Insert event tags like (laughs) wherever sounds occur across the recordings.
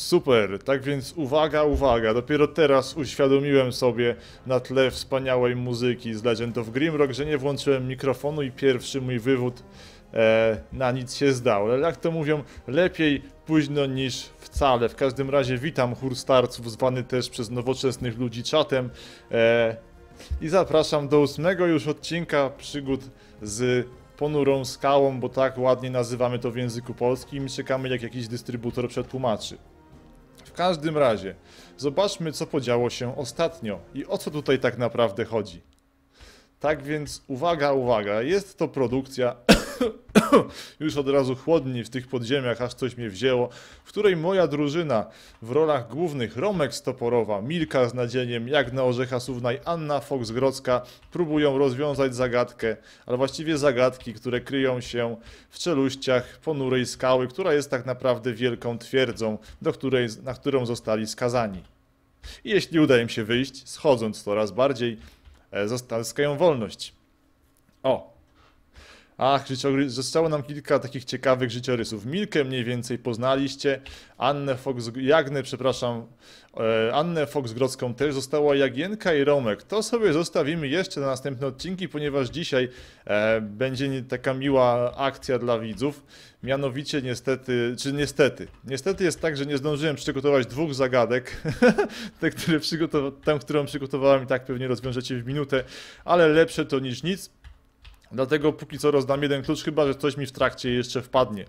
Super, tak więc uwaga, uwaga, dopiero teraz uświadomiłem sobie na tle wspaniałej muzyki z Legend of Grimrock, że nie włączyłem mikrofonu i pierwszy mój wywód e, na nic się zdał. Ale jak to mówią, lepiej późno niż wcale. W każdym razie witam chór starców, zwany też przez nowoczesnych ludzi czatem e, i zapraszam do ósmego już odcinka przygód z ponurą skałą, bo tak ładnie nazywamy to w języku polskim czekamy jak jakiś dystrybutor przetłumaczy. W każdym razie, zobaczmy co podziało się ostatnio i o co tutaj tak naprawdę chodzi. Tak więc uwaga, uwaga, jest to produkcja już od razu chłodni w tych podziemiach, aż coś mnie wzięło, w której moja drużyna w rolach głównych Romek Stoporowa, Milka z nadzieniem, jak na Orzecha Suwnaj, Anna Fox-Grodzka próbują rozwiązać zagadkę, ale właściwie zagadki, które kryją się w czeluściach ponurej skały, która jest tak naprawdę wielką twierdzą, do której, na którą zostali skazani. I jeśli uda im się wyjść, schodząc coraz bardziej, e, zyskają wolność. O, Ach, życiorys, zostało nam kilka takich ciekawych życiorysów. Milkę mniej więcej poznaliście, Annę Fox, Jagnę, przepraszam, e, Annę Fox-Grodzką też została Jagienka i Romek. To sobie zostawimy jeszcze na następne odcinki, ponieważ dzisiaj e, będzie taka miła akcja dla widzów. Mianowicie niestety, czy niestety, niestety jest tak, że nie zdążyłem przygotować dwóch zagadek. (laughs) Te, które przygotowa- tę, którą przygotowałem i tak pewnie rozwiążecie w minutę, ale lepsze to niż nic. Dlatego póki co rozdam jeden klucz, chyba że coś mi w trakcie jeszcze wpadnie.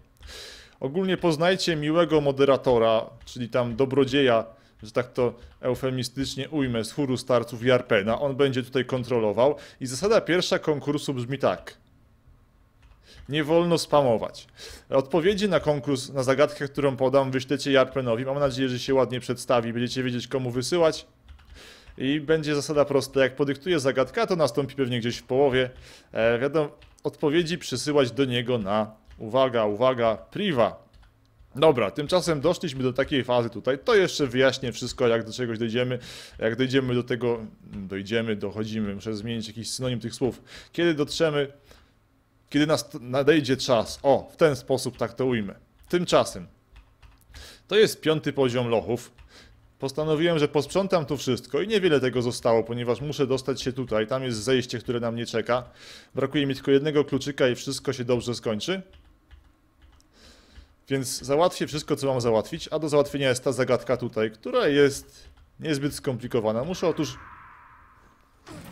Ogólnie poznajcie miłego moderatora, czyli tam dobrodzieja, że tak to eufemistycznie ujmę, z chóru starców Jarpena. On będzie tutaj kontrolował. I zasada pierwsza konkursu brzmi tak. Nie wolno spamować. Odpowiedzi na konkurs, na zagadkę, którą podam, wyślecie Jarpenowi. Mam nadzieję, że się ładnie przedstawi. Będziecie wiedzieć, komu wysyłać. I będzie zasada prosta. Jak podyktuję zagadkę, to nastąpi pewnie gdzieś w połowie. E, wiadomo, odpowiedzi przysyłać do niego na, uwaga, uwaga, priva. Dobra, tymczasem doszliśmy do takiej fazy tutaj. To jeszcze wyjaśnię wszystko, jak do czegoś dojdziemy. Jak dojdziemy do tego, dojdziemy, dochodzimy, muszę zmienić jakiś synonim tych słów. Kiedy dotrzemy, kiedy nas nadejdzie czas, o, w ten sposób tak to ujmę. Tymczasem, to jest piąty poziom lochów. Postanowiłem, że posprzątam tu wszystko i niewiele tego zostało, ponieważ muszę dostać się tutaj. Tam jest zejście, które na mnie czeka. Brakuje mi tylko jednego kluczyka i wszystko się dobrze skończy. Więc załatwię wszystko, co mam załatwić, a do załatwienia jest ta zagadka tutaj, która jest niezbyt skomplikowana. Muszę otóż...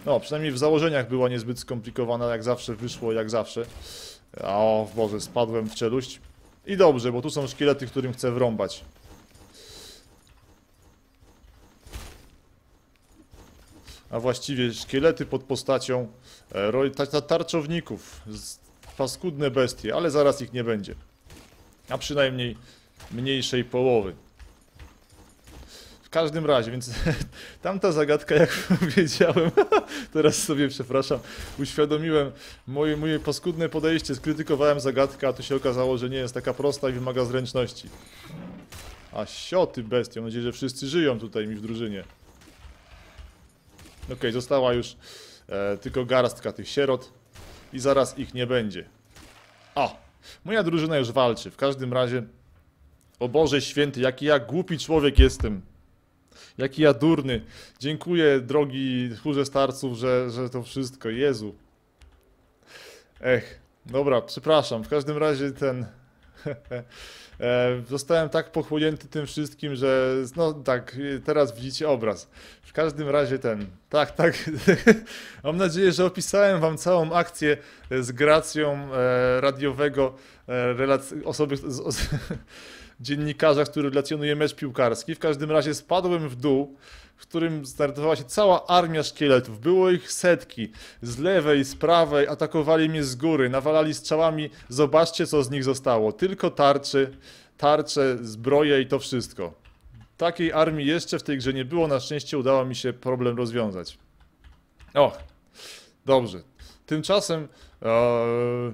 No, przynajmniej w założeniach była niezbyt skomplikowana, jak zawsze wyszło, jak zawsze. O Boże, spadłem w czeluść. I dobrze, bo tu są szkielety, którym chcę wrąbać. A właściwie szkielety pod postacią e, tarczowników. Paskudne bestie, ale zaraz ich nie będzie. A przynajmniej mniejszej połowy. W każdym razie, więc (laughs) tamta zagadka, jak (laughs) powiedziałem, (laughs) teraz sobie przepraszam, uświadomiłem moje, moje paskudne podejście, skrytykowałem zagadkę, a tu się okazało, że nie jest taka prosta i wymaga zręczności. A sioty bestie, mam nadzieję, że wszyscy żyją tutaj mi w drużynie. Okej, została już e, tylko garstka tych sierot i zaraz ich nie będzie. O, moja drużyna już walczy. W każdym razie, o Boże Święty, jaki ja głupi człowiek jestem. Jaki ja durny. Dziękuję, drogi chórze starców, że, że to wszystko. Jezu. Ech, dobra, przepraszam. W każdym razie ten... (laughs) E, Zostałem tak pochłonięty tym wszystkim, że no tak, teraz widzicie obraz. W każdym razie ten, tak, tak. (laughs) Mam nadzieję, że opisałem wam całą akcję z gracją e, radiowego e, relac- osoby, z, (laughs) dziennikarza, który relacjonuje mecz piłkarski. W każdym razie spadłem w dół, w którym startowała się cała armia szkieletów. Było ich setki. Z lewej, z prawej atakowali mnie z góry, nawalali strzałami. Zobaczcie, co z nich zostało. Tylko tarczy, tarcze, zbroje i to wszystko. Takiej armii jeszcze w tej grze nie było. Na szczęście udało mi się problem rozwiązać. Och, dobrze. Tymczasem e,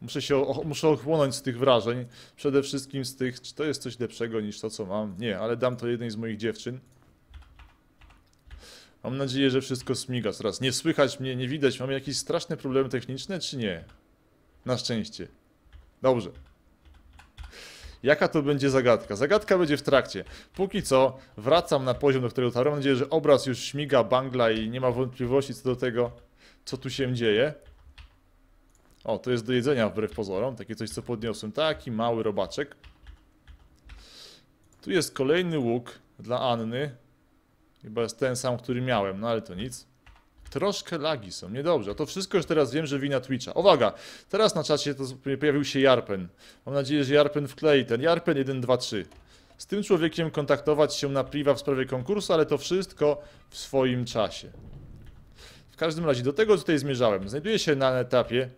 muszę się muszę ochłonąć z tych wrażeń. Przede wszystkim z tych, czy to jest coś lepszego niż to, co mam. Nie, ale dam to jednej z moich dziewczyn. Mam nadzieję, że wszystko smiga teraz. Nie słychać mnie, nie widać. Mamy jakieś straszne problemy techniczne, czy nie? Na szczęście. Dobrze. Jaka to będzie zagadka? Zagadka będzie w trakcie. Póki co wracam na poziom, do którego dotarłem. Mam nadzieję, że obraz już śmiga, bangla i nie ma wątpliwości co do tego, co tu się dzieje. O, to jest do jedzenia wbrew pozorom. Takie coś, co podniosłem. Taki mały robaczek. Tu jest kolejny łuk dla Anny. Chyba jest ten sam, który miałem, no ale to nic. Troszkę lagi są, niedobrze. A to wszystko już teraz wiem, że wina Twitcha. Uwaga, teraz na czacie to pojawił się Jarpen. Mam nadzieję, że Jarpen wklei ten. Jarpen 123. Z tym człowiekiem kontaktować się na priwa w sprawie konkursu, ale to wszystko w swoim czasie. W każdym razie, do tego tutaj zmierzałem. Znajduję się na etapie.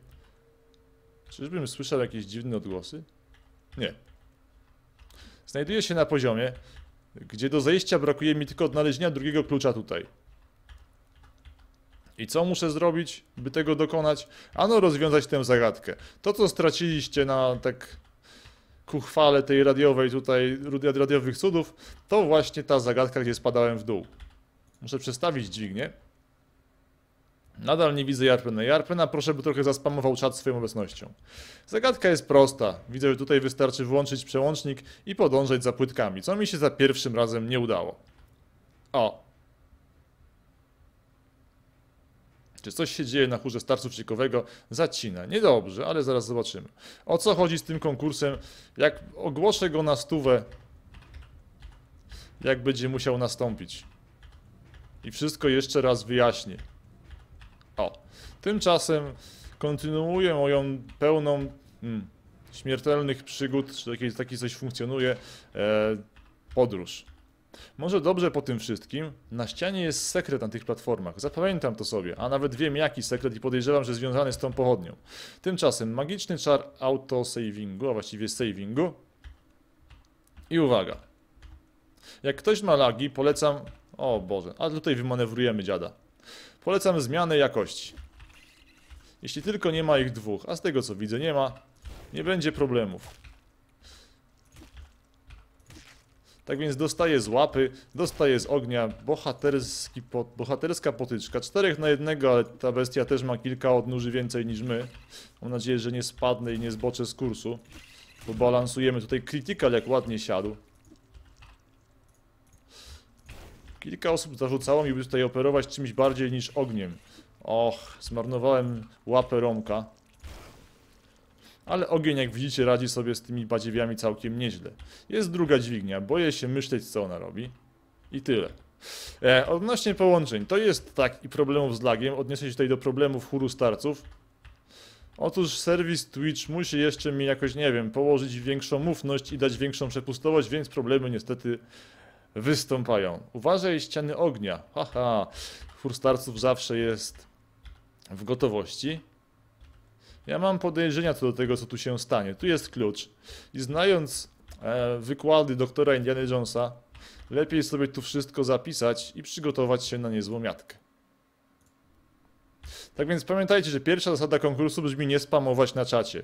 Czyżbym słyszał jakieś dziwne odgłosy? Nie. Znajduję się na poziomie, gdzie do zejścia brakuje mi tylko odnalezienia drugiego klucza tutaj. I co muszę zrobić, by tego dokonać? Ano rozwiązać tę zagadkę. To, co straciliście na tak ku chwale tej radiowej tutaj, radi- radiowych cudów, to właśnie ta zagadka, gdzie spadałem w dół. Muszę przestawić dźwignię. Nadal nie widzę Jarpena. Jarpena proszę, by trochę zaspamował czat swoją obecnością. Zagadka jest prosta. Widzę, że tutaj wystarczy włączyć przełącznik i podążać za płytkami, co mi się za pierwszym razem nie udało. O. Czy coś się dzieje na chórze starców ciekawego? Zacina. Niedobrze, ale zaraz zobaczymy. O co chodzi z tym konkursem? Jak ogłoszę go na stówę, jak będzie musiał nastąpić. I wszystko jeszcze raz wyjaśnię. O. Tymczasem kontynuuję moją pełną hmm, śmiertelnych przygód, czy taki, taki coś funkcjonuje, e, podróż. Może dobrze po tym wszystkim, na ścianie jest sekret na tych platformach. Zapamiętam to sobie, a nawet wiem jaki sekret i podejrzewam, że związany z tą pochodnią. Tymczasem magiczny czar autosavingu, a właściwie savingu. I uwaga. Jak ktoś ma lagi, polecam... O Boże, a tutaj wymanewrujemy dziada. Polecam zmianę jakości. Jeśli tylko nie ma ich dwóch, a z tego co widzę nie ma, nie będzie problemów. Tak więc dostaję z łapy, dostaję z ognia, bohaterski po, bohaterska potyczka. Czterech na jednego, ale ta bestia też ma kilka odnóży więcej niż my. Mam nadzieję, że nie spadnę i nie zboczę z kursu. Bo balansujemy tutaj critical jak ładnie siadł. Kilka osób zarzucało mi, by tutaj operować czymś bardziej niż ogniem. Och, zmarnowałem łapę Romka. Ale ogień, jak widzicie, radzi sobie z tymi badziewiami całkiem nieźle. Jest druga dźwignia, boję się myśleć, co ona robi. I tyle. E, odnośnie połączeń, to jest tak i problemów z lagiem. Odniosę się tutaj do problemów chóru starców. Otóż serwis Twitch musi jeszcze mi jakoś, nie wiem, położyć większą mówność i dać większą przepustowość, więc problemy niestety wystąpają. Uważaj, ściany ognia. Haha, chór starców zawsze jest w gotowości. Ja mam podejrzenia co do tego, co tu się stanie. Tu jest klucz. I znając e, wykłady doktora Indiana Jonesa, lepiej sobie tu wszystko zapisać i przygotować się na niezłą miatkę. Tak więc pamiętajcie, że pierwsza zasada konkursu brzmi nie spamować na czacie.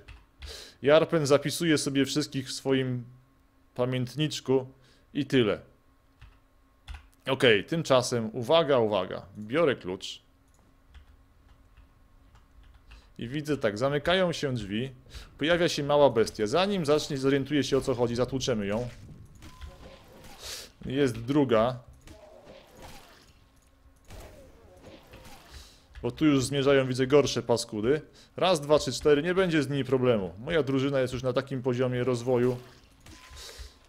Jarpen zapisuje sobie wszystkich w swoim pamiętniczku i tyle. Ok, tymczasem uwaga, uwaga. Biorę klucz. I widzę tak, zamykają się drzwi, pojawia się mała bestia. Zanim zacznie, zorientuje się o co chodzi, zatłuczemy ją. Jest druga. Bo tu już zmierzają, widzę, gorsze paskudy. Raz, dwa, trzy, cztery, nie będzie z nimi problemu. Moja drużyna jest już na takim poziomie rozwoju,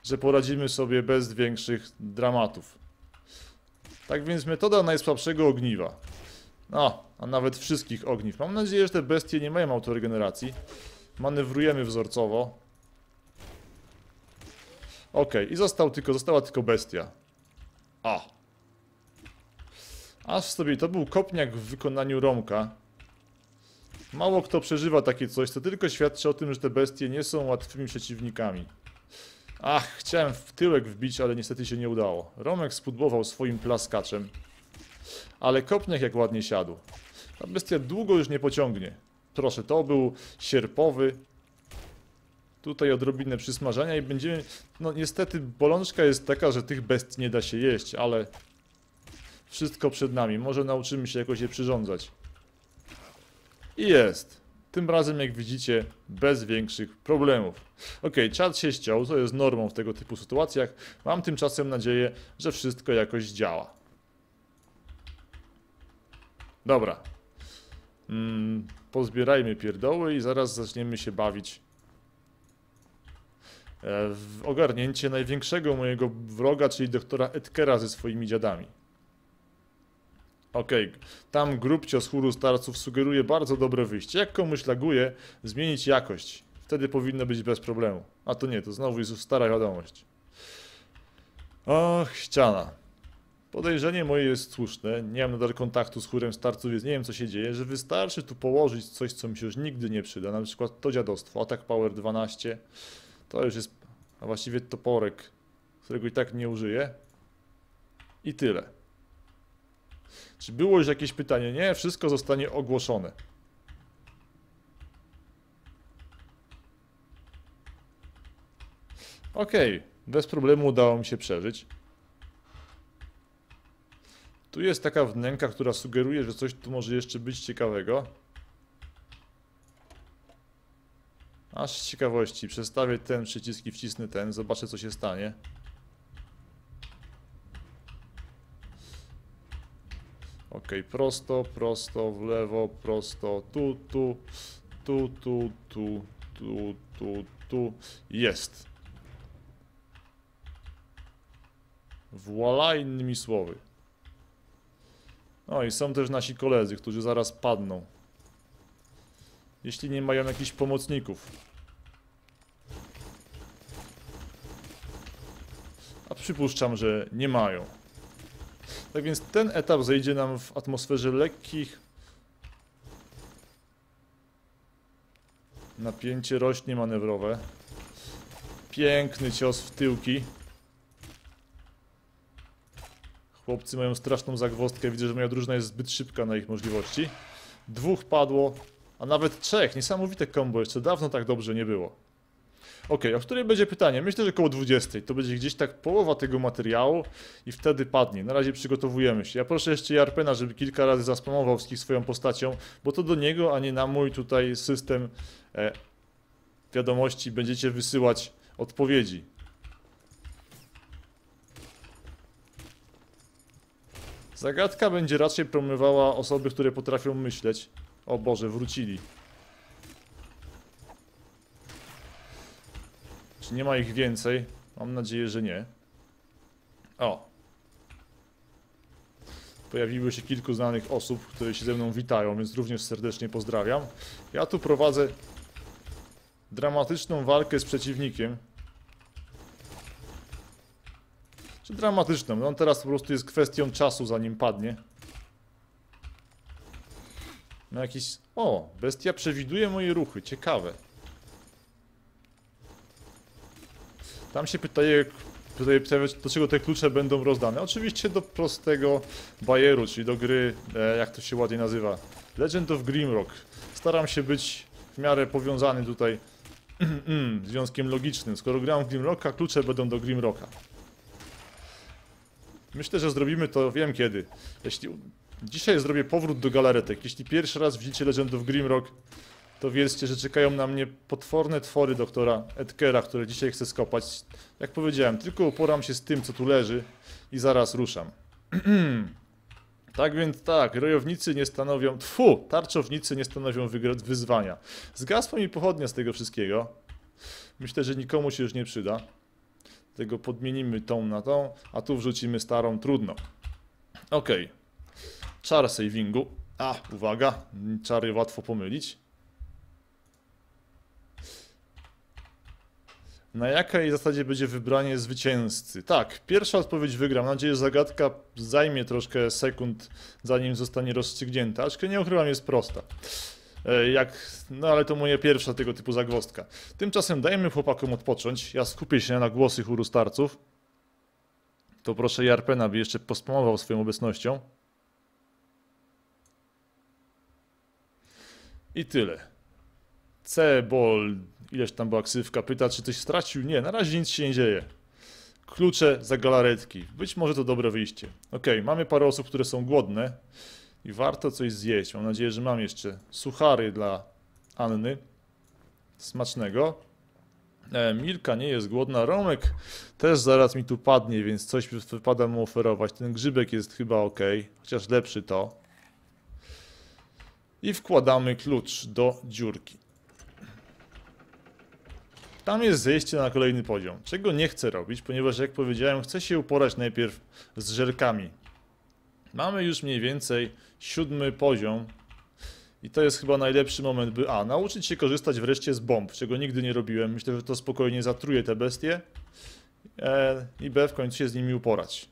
że poradzimy sobie bez większych dramatów. Tak więc metoda najsłabszego ogniwa. No, a nawet wszystkich ogniw. Mam nadzieję, że te bestie nie mają autoregeneracji. Manewrujemy wzorcowo. Ok, i został tylko, została tylko bestia. A. Aż sobie, to był kopniak w wykonaniu Romka. Mało kto przeżywa takie coś, co tylko świadczy o tym, że te bestie nie są łatwymi przeciwnikami. Ach, chciałem w tyłek wbić, ale niestety się nie udało. Romek spudbował swoim plaskaczem. Ale kopniak jak ładnie siadł. Ta bestia długo już nie pociągnie. Proszę, to był sierpowy. Tutaj odrobinę przysmażania i będziemy... No niestety bolączka jest taka, że tych bestii nie da się jeść, ale... Wszystko przed nami. Może nauczymy się jakoś je przyrządzać. I jest. Tym razem, jak widzicie, bez większych problemów. Ok, czat się ściął, to jest normą w tego typu sytuacjach. Mam tymczasem nadzieję, że wszystko jakoś działa. Dobra. Mm, pozbierajmy pierdoły i zaraz zaczniemy się bawić e, w ogarnięcie największego mojego wroga, czyli doktora Edkera ze swoimi dziadami. Okej, okay. tam grubcio z chóru starców sugeruje bardzo dobre wyjście. Jak komuś laguje, zmienić jakość. Wtedy powinno być bez problemu. A to nie, to znowu jest stara wiadomość. Och, ściana. Podejrzenie moje jest słuszne, nie mam nadal kontaktu z chórem starców, więc nie wiem co się dzieje, że wystarczy tu położyć coś, co mi się już nigdy nie przyda, na przykład to dziadostwo, Attack Power 12, to już jest, a właściwie toporek, którego i tak nie użyję i tyle. Czy było już jakieś pytanie? Nie, wszystko zostanie ogłoszone. Okay. bez problemu udało mi się przeżyć. Tu jest taka wnęka, która sugeruje, że coś tu może jeszcze być ciekawego. Aż z ciekawości przestawię ten przycisk i wcisnę ten, zobaczę co się stanie. Ok, prosto, prosto, w lewo, prosto, tu, tu, tu, tu, tu, tu, tu, tu. Jest. Voila, innymi słowy. No i są też nasi koledzy, którzy zaraz padną. Jeśli nie mają jakichś pomocników. A przypuszczam, że nie mają. Tak więc ten etap zejdzie nam w atmosferze lekkich. Napięcie rośnie manewrowe. Piękny cios w tyłki. Chłopcy mają straszną zagwozdkę. Widzę, że moja drużyna jest zbyt szybka na ich możliwości. Dwóch padło, a nawet trzech. Niesamowite combo. Jeszcze dawno tak dobrze nie było. Ok, o której będzie pytanie? Myślę, że około 20. To będzie gdzieś tak połowa tego materiału i wtedy padnie. Na razie przygotowujemy się. Ja proszę jeszcze Jarpena, żeby kilka razy zaspamował swoją postacią, bo to do niego, a nie na mój tutaj system e, wiadomości będziecie wysyłać odpowiedzi. Zagadka będzie raczej promowała osoby, które potrafią myśleć. O Boże, wrócili. Czy nie ma ich więcej? Mam nadzieję, że nie. O. Pojawiło się kilku znanych osób, które się ze mną witają, więc również serdecznie pozdrawiam. Ja tu prowadzę dramatyczną walkę z przeciwnikiem. Czy dramatyczną? No teraz po prostu jest kwestią czasu, zanim padnie. No jakiś... O, bestia przewiduje moje ruchy. Ciekawe. Tam się pytaje, tutaj pytaje, do czego te klucze będą rozdane. Oczywiście do prostego bajeru, czyli do gry, e, jak to się ładnie nazywa, Legend of Grimrock. Staram się być w miarę powiązany tutaj (clears throat) związkiem logicznym. Skoro gram w Grimrocka, klucze będą do Grimrocka. Myślę, że zrobimy to, wiem kiedy. Jeśli Dzisiaj zrobię powrót do galaretek. Jeśli pierwszy raz widzicie Legend of Grimrock, to wierzcie, że czekają na mnie potworne twory doktora Edkera, które dzisiaj chcę skopać. Jak powiedziałem, tylko uporam się z tym, co tu leży i zaraz ruszam. (clears throat) tak więc tak, rojownicy nie stanowią... Tfu! Tarczownicy nie stanowią wyzwania. Zgasła mi pochodnia z tego wszystkiego. Myślę, że nikomu się już nie przyda. Tego podmienimy tą na tą, a tu wrzucimy starą, trudno. Ok. Czar savingu. A, uwaga, czary łatwo pomylić. Na jakiej zasadzie będzie wybranie zwycięzcy? Tak, pierwsza odpowiedź wygram. Mam nadzieję, że zagadka zajmie troszkę sekund, zanim zostanie rozstrzygnięta, aczkolwiek nie ukrywam, jest prosta. E, jak, no ale to moja pierwsza tego typu zagwozdka. Tymczasem dajmy chłopakom odpocząć. Ja skupię się na głosy chóru starców. To proszę Jarpena, by jeszcze pospamował swoją obecnością. I tyle. C-ball Ileż tam była ksywka, pyta czy coś stracił? Nie, na razie nic się nie dzieje. Klucze za galaretki. Być może to dobre wyjście. Ok, mamy parę osób, które są głodne i warto coś zjeść. Mam nadzieję, że mam jeszcze suchary dla Anny. Smacznego. E, Milka nie jest głodna. Romek też zaraz mi tu padnie, więc coś wypada mu oferować. Ten grzybek jest chyba ok, chociaż lepszy to. I wkładamy klucz do dziurki. Tam jest zejście na kolejny poziom, czego nie chcę robić, ponieważ jak powiedziałem, chcę się uporać najpierw z żelkami. Mamy już mniej więcej siódmy poziom i to jest chyba najlepszy moment, by A. Nauczyć się korzystać wreszcie z bomb, czego nigdy nie robiłem. Myślę, że to spokojnie zatruje te bestie. E, I B. W końcu się z nimi uporać.